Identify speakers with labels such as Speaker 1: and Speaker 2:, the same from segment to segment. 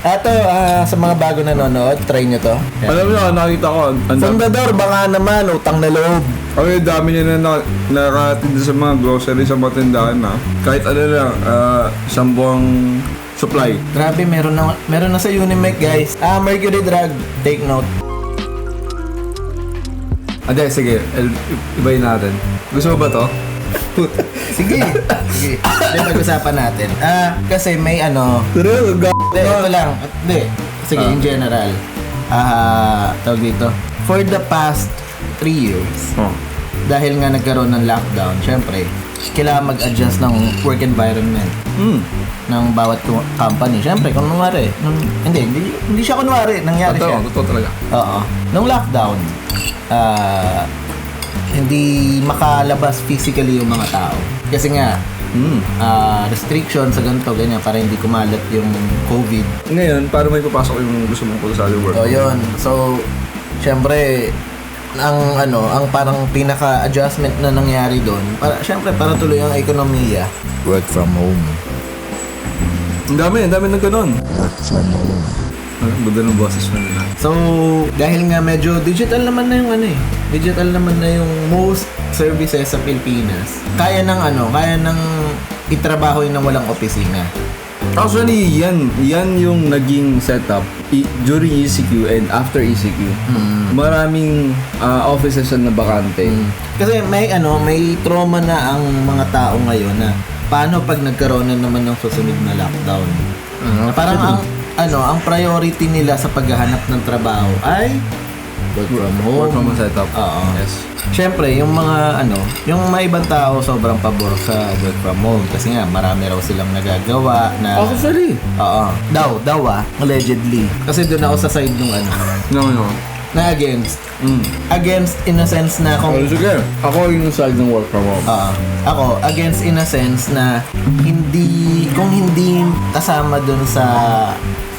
Speaker 1: Eto, ah, sa mga bago nanonood, try nyo to.
Speaker 2: Alam mo, nakita ko, ang dami.
Speaker 1: door, baka naman, utang na loob.
Speaker 2: Okay, dami niya na na- nakarating sa mga grocery sa mga tindahan na. Kahit ano lang, ah, isang buwang supply.
Speaker 1: Grabe, meron na, meron na sa Unimec, guys. Ah, Mercury Drug, take note.
Speaker 2: Ade, sige, el- ibayin natin. Gusto mo ba to?
Speaker 1: Sige, sige. Hindi, pag-usapan natin. Ah, kasi may ano,
Speaker 2: Pero, g***.
Speaker 1: Hindi, ito lang. Hindi. Sige, in general. Ah, tawag dito. For the past three years,
Speaker 2: Oh.
Speaker 1: dahil nga nagkaroon ng lockdown, syempre, kailangan mag-adjust ng work environment
Speaker 2: Hmm.
Speaker 1: ng bawat co- company. Syempre, kung kunwari, nung, hindi, hindi, hindi siya kunwari, nangyari siya.
Speaker 2: Totoo, totoo talaga.
Speaker 1: Oo. Nung lockdown, ah, hindi makalabas physically yung mga tao. Kasi nga,
Speaker 2: Hmm.
Speaker 1: ah, restriction sa ganito, ganyan, para hindi kumalat yung COVID.
Speaker 2: Ngayon, paano may papasok yung gusto mong pagkasali work?
Speaker 1: So, yun. So, syempre, ang ano, ang parang pinaka-adjustment na nangyari doon, para syempre para tuloy ang ekonomiya. Work from home.
Speaker 2: Ang dami, ang dami ng ganun. Ang ganda ng boses mo nila.
Speaker 1: So, dahil nga medyo digital naman na yung ano eh. Digital naman na yung most services sa Pilipinas. Kaya ng ano, kaya ng itrabaho yun ng walang opisina.
Speaker 2: Actually, yan, yan yung naging setup i- during ECQ and after ECQ. Maraming ah, offices na bakante.
Speaker 1: Kasi may ano, may trauma na ang mga tao ngayon na paano pag nagkaroon na naman ng susunod na lockdown. Na parang ang ano, ang priority nila sa paghahanap ng trabaho ay work from home.
Speaker 2: Work from home setup.
Speaker 1: Oo.
Speaker 2: Yes.
Speaker 1: Siyempre, yung mga ano, yung mga ibang tao sobrang pabor sa work from home kasi nga marami raw silang nagagawa na
Speaker 2: Actually.
Speaker 1: Oo. Daw, daw ah, allegedly. Kasi doon ako sa side nung ano,
Speaker 2: No, no.
Speaker 1: na against.
Speaker 2: Mm.
Speaker 1: Against in a sense na kung
Speaker 2: Oh, sige. Ako yung side ng work from home.
Speaker 1: Oo. ako, against in a sense na hindi, kung hindi kasama dun sa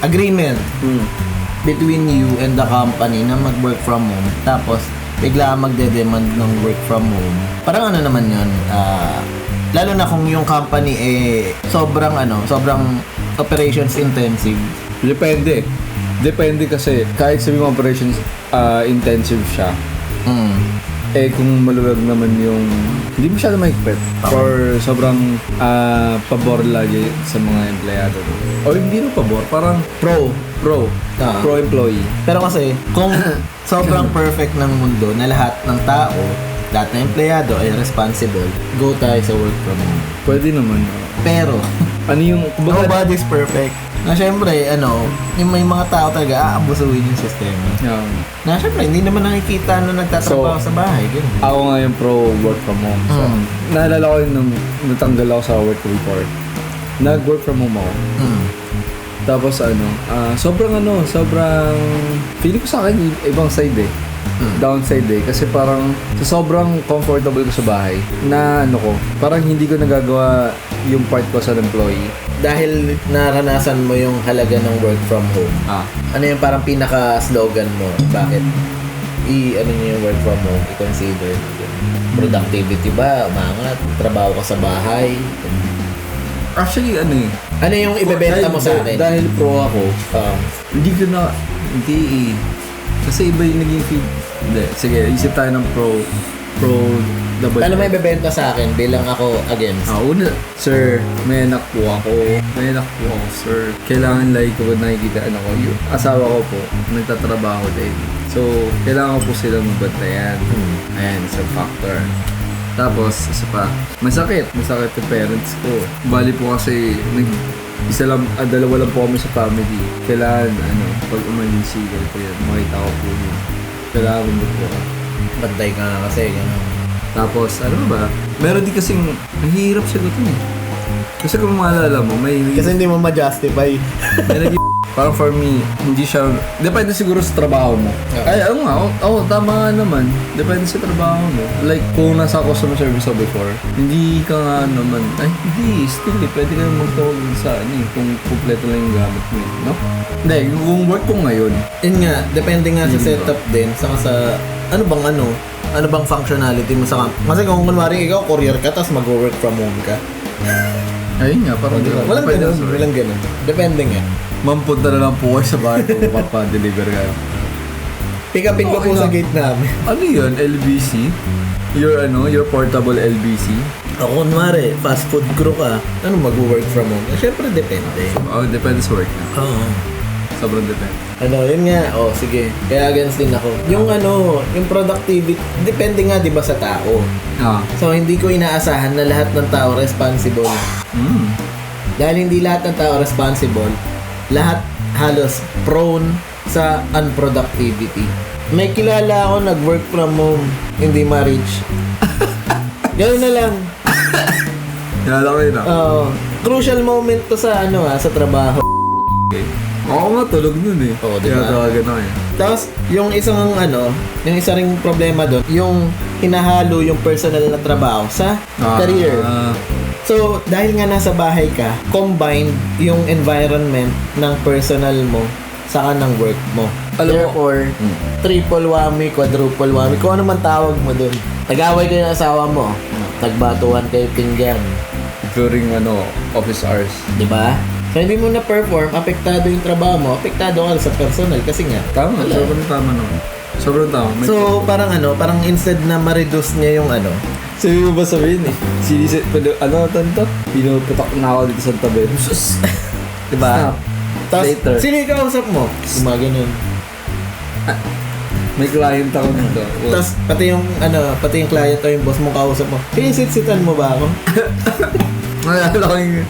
Speaker 1: agreement
Speaker 2: Mm.
Speaker 1: between you and the company na mag-work from home, tapos bigla magde-demand ng work from home, parang ano naman yun, ah, lalo na kung yung company eh sobrang ano, sobrang operations intensive.
Speaker 2: Depende. Depende kasi kahit sabi mo operations ah, intensive siya,
Speaker 1: Mm.
Speaker 2: Eh kung maluwag naman yung hindi masyado mahigpit. Or sobrang ah, pabor lagi sa mga empleyado. O hindi na pabor parang pro pro
Speaker 1: Ah.
Speaker 2: pro employee.
Speaker 1: Pero kasi, kung sobrang perfect ng mundo na lahat ng tao, lahat ng empleyado ay responsible, go tayo sa work from home.
Speaker 2: pwede naman.
Speaker 1: Pero,
Speaker 2: ano yung kumbaga
Speaker 1: nobody's perfect. Na syempre, ano, yung may mga tao talaga aabusuin yung sistema.
Speaker 2: Yeah.
Speaker 1: Na syempre, hindi naman nakikita na nagtatrabaho sa bahay. Ganun.
Speaker 2: ako nga yung pro work from home so
Speaker 1: Mm.
Speaker 2: naalala ko yun nung natanggal ako sa work report nag work from home ako
Speaker 1: Mm.
Speaker 2: tapos ano ah, sobrang ano sobrang feeling ko sa akin ibang side eh
Speaker 1: Mm.
Speaker 2: downside eh kasi parang sa sobrang comfortable ko sa bahay na ano ko parang hindi ko nagagawa yung part ko sa employee
Speaker 1: Dahil naranasan mo yung halaga ng work from home,
Speaker 2: ah
Speaker 1: ano yung parang pinaka-slogan mo? Bakit? I, ano niyo yung work from home? I-consider. Productivity ba? Umangat? Trabaho ka sa bahay?
Speaker 2: actually ano eh
Speaker 1: Ano yung ibebenta mo sa akin?
Speaker 2: dahil pro ako
Speaker 1: Oo.
Speaker 2: hindi ko na hindi eh kasi iba yung naging feed hindi sige isip tayo ng pro pro double
Speaker 1: Paano may ibebenta sa akin bilang ako against?
Speaker 2: Ah, una, sir, may anak po ako. May anak po ako, sir. Kailangan like ko nakikita ano ko. Yung asawa ko po, nagtatrabaho din. So, kailangan ko po sila mabantayan. Ayan, isang factor. Tapos, isa pa, masakit. Masakit yung parents ko. Bali po kasi, nag, isa lang, ah, dalawa lang po kami sa family. Kailangan, ano, pag umalis ko yan, makita ko po yun. Kailangan mo po.
Speaker 1: Bantay ka nga kasi. Ganun.
Speaker 2: Tapos, ano ba? Meron din kasing, mahirap sagutin eh. Kasi kung maalala mo, may...
Speaker 1: Kasi hindi mo ma-justify.
Speaker 2: may nag- parang for me, hindi siya... Depende siguro sa trabaho mo.
Speaker 1: Yeah.
Speaker 2: Ay, ano nga, oo, oh, tama nga naman. Depende sa trabaho mo. Like, kung nasa customer service ako before, hindi ka nga naman, ay, hindi, still eh, pwede ka magtawag sa ano eh, kung kompleto lang yung gamit mo eh, no? Hindi, kung work ko ngayon,
Speaker 1: Yun nga, depende nga sa setup din. Saka sa, ano bang ano? Ano bang functionality mo sa? Kasi kung kunwari ikaw, courier ka, tapos mag-work from home ka.
Speaker 2: Ayun nga, parang ganun.
Speaker 1: Walang
Speaker 2: Depende
Speaker 1: ganun, walang ganun. Depende nga.
Speaker 2: Ma'am, punta na lang po kayo sa bahay kung papadeliver kayo.
Speaker 1: Pick upin ko
Speaker 2: Okay
Speaker 1: po sa
Speaker 2: lang.
Speaker 1: gate namin.
Speaker 2: Ano yun? LBC? Your ano, your portable LBC?
Speaker 1: Ako kunwari, fast food crew ka, ano mag-work from home? Eh, Siyempre, depende.
Speaker 2: Oh, depende sa work na.
Speaker 1: Oo.
Speaker 2: Sobrang depende.
Speaker 1: Ano, yun nga. Oh, sige. Kaya against din ako. Yung ano, yung productivity, depende nga 'di ba sa tao.
Speaker 2: Ah.
Speaker 1: So hindi ko inaasahan na lahat ng tao responsible.
Speaker 2: Mm.
Speaker 1: Dahil hindi lahat ng tao responsible, lahat halos prone sa unproductivity. May kilala ako nag-work from home, hindi ma-reach. Ganun na lang.
Speaker 2: Kilala ko yun ah.
Speaker 1: Oo. crucial moment to sa ano ah, sa trabaho.
Speaker 2: Oo nga, tulog nun eh.
Speaker 1: Oo, di ba?
Speaker 2: Kaya tawagan ako eh.
Speaker 1: Tapos, yung isang ano, yung isa ring problema doon, yung hinahalo yung personal na trabaho sa
Speaker 2: Ah,
Speaker 1: career.
Speaker 2: ah,
Speaker 1: So, dahil nga nasa bahay ka, combined yung environment ng personal mo sa ng work mo.
Speaker 2: Alam mo-
Speaker 1: Therefore,
Speaker 2: Hmm.
Speaker 1: triple whammy, quadruple whammy, kung ano man tawag mo doon. Nag-away kayo ng asawa mo, nagbatuhan kayo pinggan,
Speaker 2: during ano, office hours.
Speaker 1: di ba? So, hindi mo na-perform, apektado yung trabaho mo, apektado ka sa personal kasi nga.
Speaker 2: Tama,
Speaker 1: Wala.
Speaker 2: sobrang tama naman. Sobrang tama. May-
Speaker 1: So, parang ano, parang instead na ma-reduce niya yung ano,
Speaker 2: Sabi mo ba sabihin eh? Sinisit, pero ano tanto? Pinuputak na ako dito sa tabi. Sus!
Speaker 1: di ba?
Speaker 2: Stop.
Speaker 1: Tapos,
Speaker 2: Later.
Speaker 1: sino yung kausap mo? Yung mga ganun.
Speaker 2: May client ako dito. Well,
Speaker 1: Tapos, pati yung, ano, pati yung client o yung boss mo kausap mo, pinisit-sitan mo ba ako?
Speaker 2: Naalala ko yung,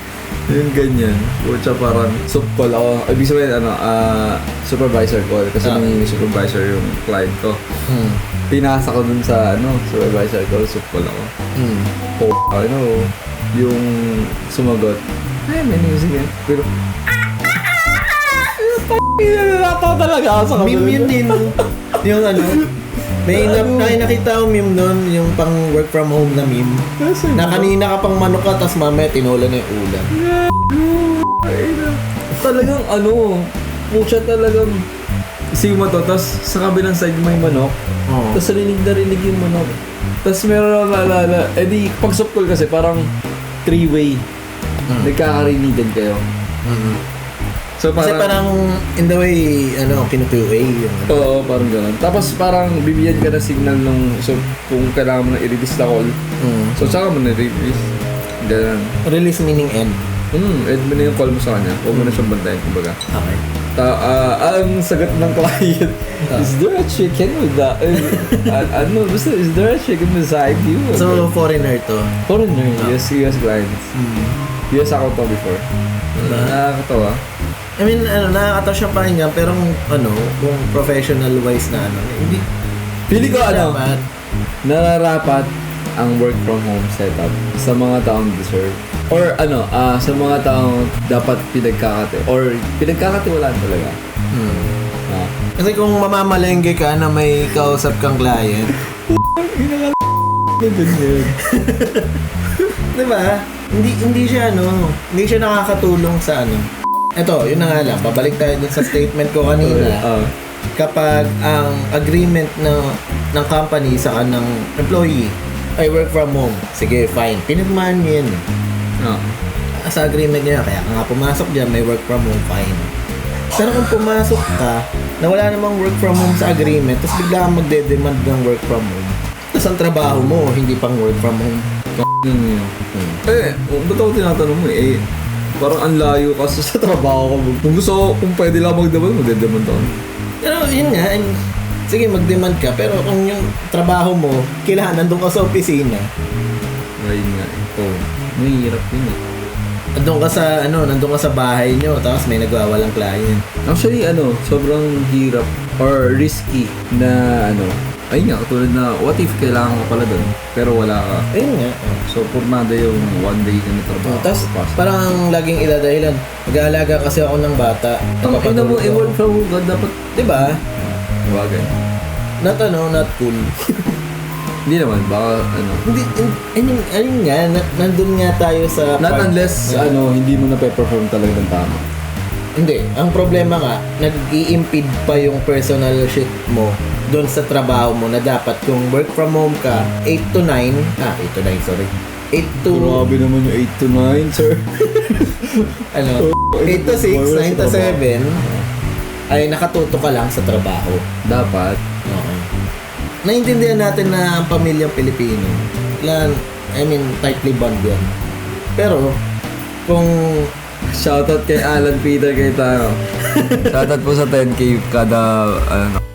Speaker 2: yung ganyan. Pucha parang soup call ako. Ibig sabihin, ano, ah, supervisor call. Kasi
Speaker 1: Ah.
Speaker 2: may supervisor yung client ko.
Speaker 1: Hmm.
Speaker 2: Pinasa ko dun sa, ano, supervisor call. Soup call ako.
Speaker 1: Hmm.
Speaker 2: Oh, ano, yung sumagot. Ay, may music yan. Pero, Natawa talaga ako sa
Speaker 1: Meme yun din. yung ano, may, na, may nakita ko meme nun, yung pang work from home na meme. Na kanina ka pang manok ka, tapos mamaya tinola na yung ulam.
Speaker 2: Talagang ano, pucha talagang isig mo to, tapos sa kabilang side may manok,
Speaker 1: Oo.
Speaker 2: tapos rinig na rinig yung manok. Tapos meron ako naalala, eh di, pag soft call kasi parang three-way.
Speaker 1: Mm.
Speaker 2: Nagkakarinigan kayo.
Speaker 1: Mhm.
Speaker 2: So
Speaker 1: Kasi
Speaker 2: parang,
Speaker 1: parang, in the way, ano, kinukuha yung
Speaker 2: oo, parang gano'n. Tapos parang bibigyan ka ng signal nung, so kung kailangan mo na i-release na call,
Speaker 1: Mm.
Speaker 2: so saka mo na release. Ganun.
Speaker 1: Release meaning end.
Speaker 2: Hmm, end mo na yung call mo sa kanya. Huwag mo na siyang bantayan, kumbaga.
Speaker 1: Okay.
Speaker 2: Ta ah, ang sagot ng client, is there a chicken with the... Uh, ano, basta, is there a chicken beside you?
Speaker 1: So, foreigner to.
Speaker 2: foreigner, yes, US clients.
Speaker 1: Mm.
Speaker 2: US ako to before. Nakakatawa.
Speaker 1: I mean, ano, nakakatawa siya pakinggan, pero kung, ano, kung professional wise na ano, hindi,
Speaker 2: Pili ko ano,
Speaker 1: dapat.
Speaker 2: nararapat ang work from home setup sa mga taong deserve. Or ano, ah sa mga taong dapat pinagkakati. Or pinagkakatiwalaan talaga.
Speaker 1: Hmm.
Speaker 2: Ah.
Speaker 1: Kasi kung mamamalengke ka na may kausap kang client, di ba? Hindi, hindi siya, ano, hindi siya nakakatulong sa ano. Ito, yun na nga lang, babalik tayo dun sa statement ko kanina.
Speaker 2: Ah.
Speaker 1: Kapag ang agreement ng ng company sa kanang employee ay work from home, sige, fine. Pinirmahan niyo yun.
Speaker 2: Ah.
Speaker 1: sa agreement niya, kaya ka nga pumasok dyan, may work from home, fine. Pero kung pumasok ka, na wala namang work from home sa agreement, tapos bigla kang magde-demand ng work from home, tapos ang trabaho mo, hindi pang work from home.
Speaker 2: Yun yun. Eh, oh, ba't ako tinatanong mo eh? Parang ang layo kasi sa trabaho ko. Kung gusto ko, kung pwede lang magdemand, magdedemand ako.
Speaker 1: Pero yun nga, and, sige, mag-demand ka, pero kung yung trabaho mo, kailangan nandun ka sa opisina,
Speaker 2: Ayun nga. Oh, mahirap yun eh.
Speaker 1: nandun ka sa, ano, nandun ka sa bahay nyo, tapos may nagwawalang client.
Speaker 2: Actually, ano, sobrang hirap or risky na ano, ayun nga, katulad na, what if kailangan ka pala doon, pero wala ka.
Speaker 1: Ayun nga. oh.
Speaker 2: So, formada yung one day na trabaho.
Speaker 1: Oh, tapos parang ang laging idadahilan, nag-aalaga kasi ako ng bata.
Speaker 2: Ang ina mo, eh,
Speaker 1: ako."
Speaker 2: work from home ka, dapat,
Speaker 1: Diba?
Speaker 2: bagay.
Speaker 1: Not ano, not cool.
Speaker 2: Hindi naman, baka, ano,
Speaker 1: Hindi, in- ayun, ayun nga, na, nandun nga tayo sa...
Speaker 2: not
Speaker 1: part-
Speaker 2: unless,
Speaker 1: Yeah.
Speaker 2: ano, hindi mo na perform talaga ng tama.
Speaker 1: Hindi, ang problema nga, nag-i-impede pa yung personal shit mo doon sa trabaho mo na dapat kung work from home ka, 8 to 9, ah, 8 to 9, sorry. 8 to
Speaker 2: Grabe naman yung 8 to 9, sir.
Speaker 1: ano,
Speaker 2: Oh,
Speaker 1: 8 to 6,
Speaker 2: wala
Speaker 1: 9 to
Speaker 2: sa
Speaker 1: 7 ay nakatuto ka lang sa trabaho.
Speaker 2: Dapat.
Speaker 1: Oo. Naintindihan natin na ang pamilyang Pilipino, lan, I mean, tightly bond yan. Pero, kung
Speaker 2: Shoutout kay Alan Peter kay Taro. Shoutout po sa 10k kada ano,